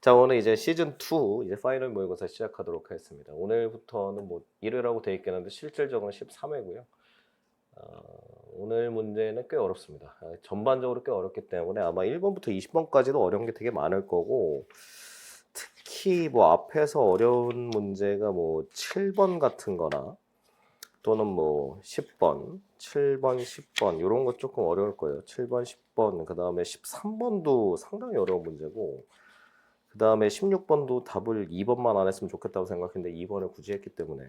자, 오늘 이제 시즌 2 이제 파이널 모의고사 시작하도록 하겠습니다. 오늘부터는 뭐 1회라고 돼 있긴 한데 실질적으로 13회고요. 어, 오늘 문제는 꽤 어렵습니다. 아, 전반적으로 꽤 어렵기 때문에 아마 1번부터 20번까지도 어려운 게 되게 많을 거고 특히 뭐 앞에서 어려운 문제가 뭐 7번 같은 거나 또는 뭐 10번, 7번, 10번 이런 거 조금 어려울 거예요. 7번, 10번, 그 다음에 13번도 상당히 어려운 문제고 그 다음에 16번도 답을 2번만 안 했으면 좋겠다고 생각했는데 2번을 굳이 했기 때문에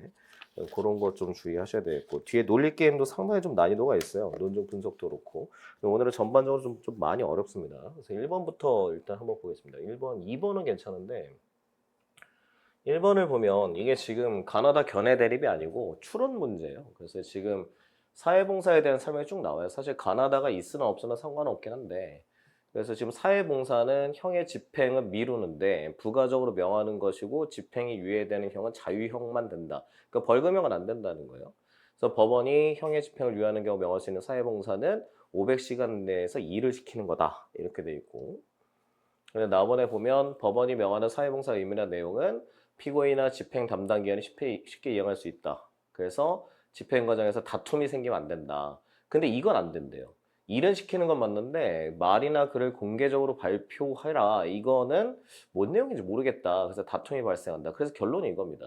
그런 거좀 주의하셔야 되겠고 뒤에 논리 게임도 상당히 좀 난이도가 있어요. 논증 분석도 그렇고 오늘은 전반적으로 좀, 좀 많이 어렵습니다. 그래서 1번부터 일단 한번 보겠습니다. 1번, 2번은 괜찮은데 1번을 보면 이게 지금 가나다 견해 대립이 아니고 추론 문제예요. 그래서 지금 사회봉사에 대한 설명이 쭉 나와요. 사실 가나다가 있으나 없으나 상관없긴 한데 그래서 지금 사회봉사는 형의 집행은 미루는데 부가적으로 명하는 것이고 집행이 유예되는 형은 자유형만 된다. 그러니까 벌금형은 안 된다는 거예요. 그래서 법원이 형의 집행을 유예하는 경우 명할 수 있는 사회봉사는 500시간 내에서 일을 시키는 거다. 이렇게 돼 있고. 근데 나번에 보면 법원이 명하는 사회봉사 의미나 내용은 피고인이나 집행 담당 기관이 쉽게, 쉽게 이행할 수 있다. 그래서 집행 과정에서 다툼이 생기면 안 된다. 근데 이건 안 된대요. 일은 시키는 건 맞는데 말이나 글을 공개적으로 발표해라. 이거는 뭔 내용인지 모르겠다. 그래서 다툼이 발생한다. 그래서 결론이 이겁니다.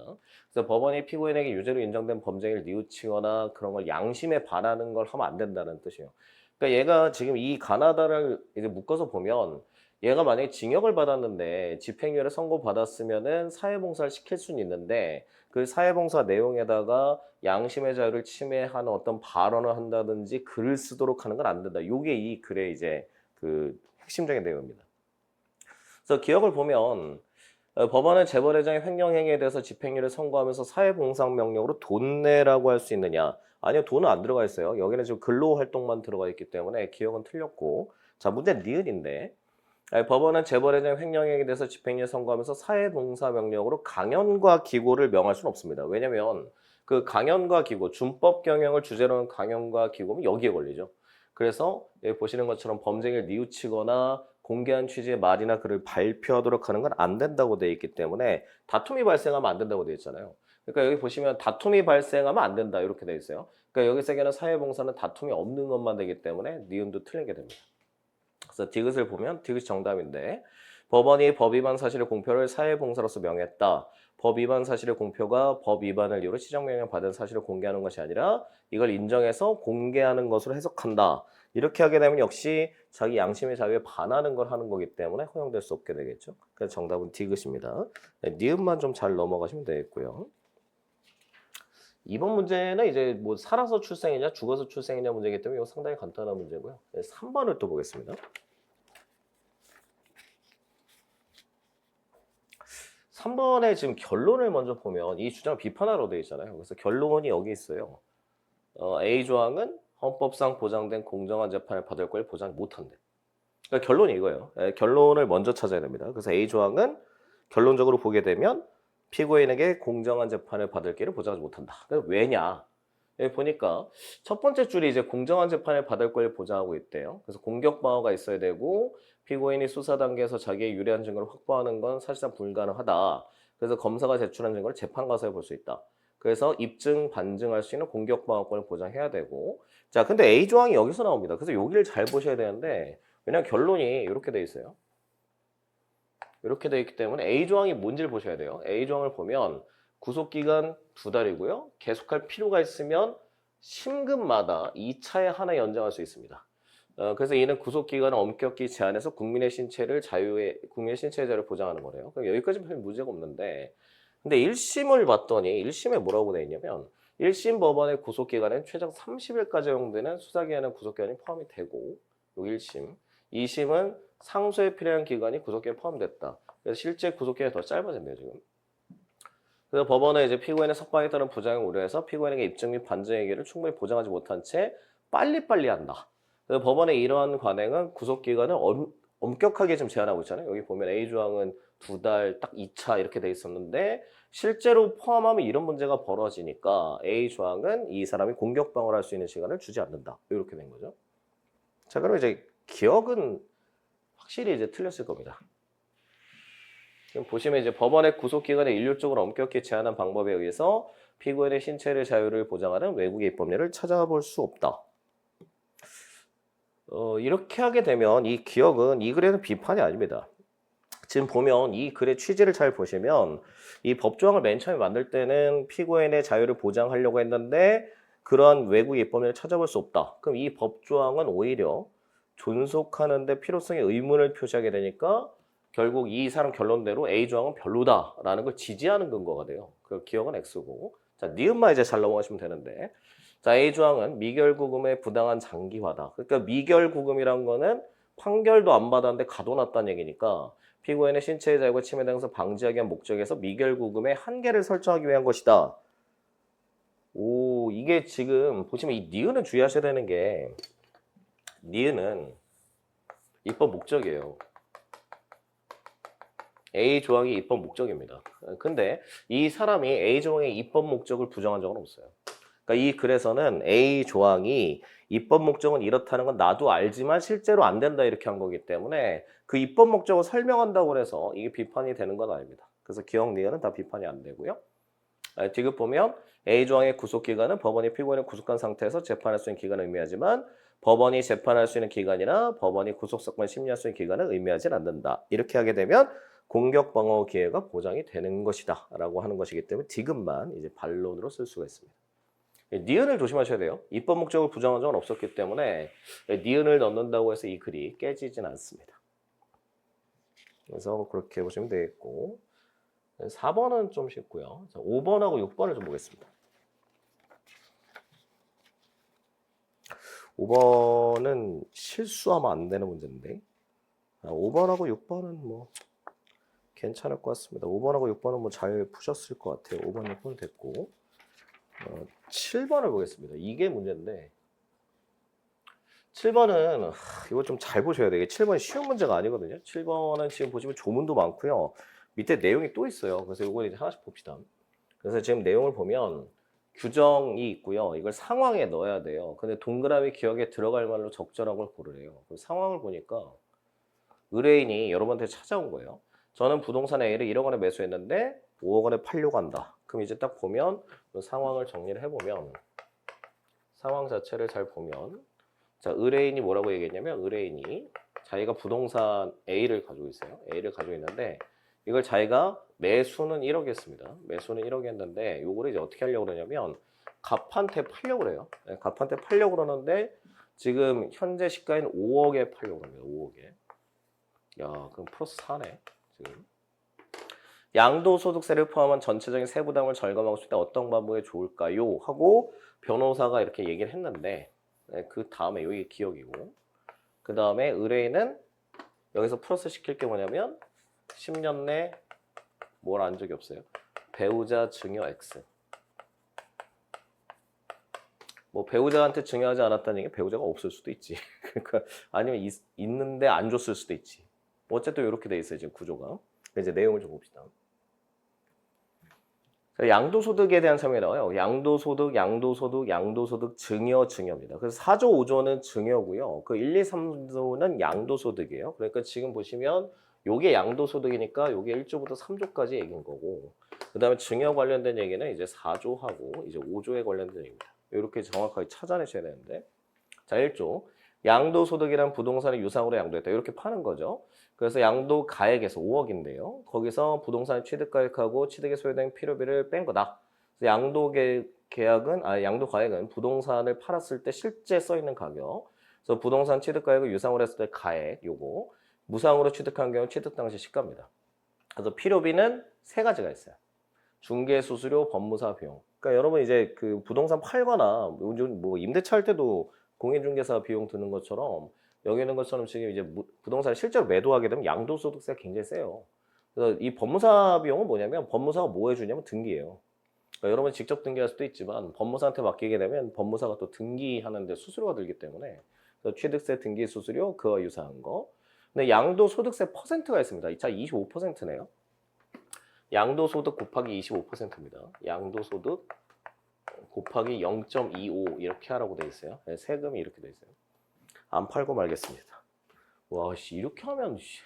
그래서 법원이 피고인에게 유죄로 인정된 범죄를 뉘우치거나 그런 걸 양심에 반하는 걸 하면 안 된다는 뜻이에요. 그러니까 얘가 지금 이 가나다를 이제 묶어서 보면 얘가 만약에 징역을 받았는데 집행유예를 선고받았으면은 사회봉사를 시킬 수는 있는데 그 사회봉사 내용에다가 양심의 자유를 침해하는 어떤 발언을 한다든지 글을 쓰도록 하는 건 안 된다. 요게 이 글의 이제 그 핵심적인 내용입니다. 그래서 기억을 보면 어, 법원은 재벌회장의 횡령행위에 대해서 집행유예를 선고하면서 사회봉상 명령으로 돈 내라고 할 수 있느냐? 아니요, 돈은 안 들어가 있어요. 여기는 지금 근로활동만 들어가 있기 때문에 기억은 틀렸고 자, 문제는 니은인데 법원은 재벌회장 횡령행위에 대해서 집행유예 선고하면서 사회봉사 명령으로 강연과 기고를 명할 수는 없습니다. 왜냐하면 그 강연과 기고, 준법 경영을 주제로 한 강연과 기고는 여기에 걸리죠. 그래서 여기 보시는 것처럼 범죄를 뉘우치거나 공개한 취지의 말이나 글을 발표하도록 하는 건 안 된다고 되어 있기 때문에 다툼이 발생하면 안 된다고 되어 있잖아요. 그러니까 여기 보시면 다툼이 발생하면 안 된다 이렇게 되어 있어요. 그러니까 여기 세계는 사회봉사는 다툼이 없는 것만 되기 때문에 니은도 틀리게 됩니다. 그래서 디귿을 보면 디귿이 정답인데 법원이 법 위반 사실의 공표를 사회봉사로서 명했다. 법 위반 사실의 공표가 법 위반을 이유로 시정명령 받은 사실을 공개하는 것이 아니라 이걸 인정해서 공개하는 것으로 해석한다. 이렇게 하게 되면 역시 자기 양심의 자유에 반하는 걸 하는 거기 때문에 허용될 수 없게 되겠죠. 그래서 정답은 디귿입니다. 네, 니은만 좀 잘 넘어가시면 되겠고요. 이번 문제는 이제 뭐 살아서 출생이냐 죽어서 출생이냐 문제이기 때문에 이거 상당히 간단한 문제고요. 네, 3번을 또 보겠습니다. 3번의 지금 결론을 먼저 보면 이 주장을 비판하러 되어 있잖아요. 그래서 결론이 여기 있어요. 어, A 조항은 헌법상 보장된 공정한 재판을 받을 걸 보장 못한대. 그러니까 결론이 이거예요. 예, 결론을 먼저 찾아야 됩니다. 그래서 A 조항은 결론적으로 보게 되면 피고인에게 공정한 재판을 받을 길을 보장하지 못한다. 왜냐? 여기 보니까 첫 번째 줄이 이제 공정한 재판을 받을 걸 보장하고 있대요. 그래서 공격 방어가 있어야 되고 피고인이 수사 단계에서 자기의 유리한 증거를 확보하는 건 사실상 불가능하다. 그래서 검사가 제출한 증거를 재판 가서에 볼 수 있다. 그래서 입증, 반증할 수 있는 공격 방어권을 보장해야 되고 자, 근데 A 조항이 여기서 나옵니다. 그래서 여기를 잘 보셔야 되는데 왜냐면 결론이 이렇게 돼 있어요. 이렇게 돼 있기 때문에 A 조항이 뭔지를 보셔야 돼요. A 조항을 보면 구속 기간 두 달이고요. 계속할 필요가 있으면 심급마다 2차에 하나 연장할 수 있습니다. 어, 그래서 이는 구속 기간을 엄격히 제한해서 국민의 신체를 자유의 국민의 신체의 자유를 보장하는 거래요. 그럼 여기까지는 별 문제가 없는데 근데 1심을 봤더니 1심에 뭐라고 돼 있냐면 1심 법원의 구속 기간은 최장 30일까지 허용되는 수사 기간은 구속 기간이 포함이 되고 요 1심 2심은 상소에 필요한 기간이 구속기간에 포함됐다. 그래서 실제 구속기간이 더 짧아졌네요, 지금. 그래서 법원은 이제 피고인의 석방에 따른 부작용 우려해서 피고인에게 입증 및 반증의 기회를 충분히 보장하지 못한 채 빨리빨리 한다. 그래서 법원의 이러한 관행은 구속기간을 엄, 엄격하게 좀 제한하고 있잖아요. 여기 보면 A 조항은 두 달, 딱 2차 이렇게 돼 있었는데 실제로 포함하면 이런 문제가 벌어지니까 A 조항은 이 사람이 공격 방어를 할 수 있는 시간을 주지 않는다. 이렇게 된 거죠. 자, 그럼 이제 기억은 확실히 이제 틀렸을 겁니다. 지금 보시면 이제 법원의 구속 기간을 일률적으로 엄격히 제한한 방법에 의해서 피고인의 신체를 자유를 보장하는 외국의 입법례를 찾아볼 수 없다. 어, 이렇게 하게 되면 이 기억은 이 글에는 비판이 아닙니다. 지금 보면 이 글의 취지를 잘 보시면 이 법조항을 맨 처음에 만들 때는 피고인의 자유를 보장하려고 했는데 그러한 외국 입법례를 찾아볼 수 없다. 그럼 이 법조항은 오히려 존속하는데 필요성의 의문을 표시하게 되니까 결국 이 사람 결론대로 A 조항은 별로다라는 걸 지지하는 근거가 돼요. 그 기억은 X고. 자, 니은만 이제 잘 넘어가시면 되는데. 자, A 조항은 미결구금의 부당한 장기화다. 그러니까 미결구금이란 거는 판결도 안 받았는데 가둬놨다는 얘기니까 피고인의 신체의 자유가 침해되는 것을 방지하기 위한 목적에서 미결구금의 한계를 설정하기 위한 것이다. 오, 이게 지금 보시면 이 니은은 주의하셔야 되는 게 니은은 입법 목적이에요. A 조항이 입법 목적입니다. 근데 이 사람이 A 조항의 입법 목적을 부정한 적은 없어요. 그러니까 이 글에서는 A 조항이 입법 목적은 이렇다는 건 나도 알지만 실제로 안 된다 이렇게 한 거기 때문에 그 입법 목적을 설명한다고 해서 이게 비판이 되는 건 아닙니다. 그래서 기억 니은은 다 비판이 안 되고요. 아, 지금 보면 A 조항의 구속 기간은 법원이 피고인을 구속한 상태에서 재판할 수 있는 기간을 의미하지만 법원이 재판할 수 있는 기간이나 법원이 구속 사건을 심리할 수 있는 기간을 의미하지 않는다. 이렇게 하게 되면 공격 방어 기회가 보장이 되는 것이다 라고 하는 것이기 때문에 디귿만 이제 반론으로 쓸 수가 있습니다. 예, 니은을 조심하셔야 돼요. 입법 목적을 부정한 적은 없었기 때문에 예, 니은을 넣는다고 해서 이 글이 깨지진 않습니다. 그래서 그렇게 보시면 되겠고 4번은 좀 쉽고요. 자, 5번하고 6번을 좀 보겠습니다. 5번은 실수하면 안 되는 문제인데 아, 5번하고 6번은 뭐 괜찮을 것 같습니다. 5번하고 6번은 뭐 잘 푸셨을 것 같아요. 5번, 6번 됐고 어, 7번을 보겠습니다. 이게 문제인데 7번은 이거 좀 잘 보셔야 돼요. 7번이 쉬운 문제가 아니거든요. 7번은 지금 보시면 조문도 많고요. 밑에 내용이 또 있어요. 그래서 이거 하나씩 봅시다. 그래서 지금 내용을 보면 규정이 있고요. 이걸 상황에 넣어야 돼요. 근데 동그라미 기억에 들어갈 말로 적절한 걸 고르래요. 그 상황을 보니까 의뢰인이 여러분한테 찾아온 거예요. 저는 부동산 A를 1억 원에 매수했는데 5억 원에 팔려고 한다. 그럼 이제 딱 보면 그 상황을 정리를 해보면 상황 자체를 잘 보면 자 의뢰인이 뭐라고 얘기했냐면 의뢰인이 자기가 부동산 A를 가지고 있어요. A를 가지고 있는데 이걸 자기가 매수는 1억이었습니다. 매수는 1억이었는데 요거를 이제 어떻게 하려고 그러냐면 갑한테 팔려고 그래요. 네, 갑한테 팔려고 그러는데 지금 현재 시가인 5억에 팔려고 합니다. 5억에. 야, 그럼 플러스 4네. 지금. 양도소득세를 포함한 전체적인 세부담을 절감하고 때 어떤 방법이 좋을까요? 하고 변호사가 이렇게 얘기를 했는데 네, 그 다음에 여기 기억이고 그 다음에 의뢰인은 여기서 플러스 시킬 게 뭐냐면 10년 내 뭘 안 적이 없어요. 배우자 증여 X. 뭐 배우자한테 증여하지 않았다는 얘기 배우자가 없을 수도 있지. 그러니까 아니면 있, 있는데 안 줬을 수도 있지. 뭐 어쨌든 이렇게 돼 있어요 지금 구조가. 이제 내용을 좀 봅시다. 자, 양도소득에 대한 설명이 나와요. 양도소득, 양도소득, 양도소득 증여, 증여입니다. 그래서 4조, 5조는 증여고요. 그 1, 2, 3조는 양도소득이에요. 그러니까 지금 보시면 요게 양도소득이니까 요게 1조부터 3조까지 얘기인 거고 그 다음에 증여 관련된 얘기는 이제 4조하고 이제 5조에 관련된 얘기입니다. 이렇게 정확하게 찾아내셔야 되는데 자 1조 양도소득이란 부동산을 유상으로 양도했다 이렇게 파는 거죠. 그래서 양도 가액에서 5억인데요. 거기서 부동산 취득 가액하고 취득에 소요된 필요비를 뺀 거다. 그래서 양도 계- 계약은 아 양도 가액은 부동산을 팔았을 때 실제 써 있는 가격. 그래서 부동산 취득 가액을 유상으로 했을 때 가액 요거 무상으로 취득한 경우 취득 당시 시가입니다. 그래서 필요비는 세 가지가 있어요. 중개 수수료, 법무사 비용. 그러니까 여러분 이제 그 부동산 팔거나 뭐 임대차 할 때도 공인중개사 비용 드는 것처럼 여기 있는 것처럼 지금 이제 무- 부동산을 실제로 매도하게 되면 양도소득세가 굉장히 세요. 그래서 이 법무사 비용은 뭐냐면 법무사가 뭐 해주냐면 등기예요. 그러니까 여러분 직접 등기할 수도 있지만 법무사한테 맡기게 되면 법무사가 또 등기하는데 수수료가 들기 때문에 취득세 등기 수수료 그와 유사한 거. 근데 양도소득세 퍼센트가 있습니다. 이차 25%네요. 양도소득 곱하기 25%입니다. 양도소득 곱하기 0.25 이렇게 하라고 돼 있어요. 네, 세금이 이렇게 돼 있어요. 안 팔고 말겠습니다. 와, 씨, 이렇게 하면 씨,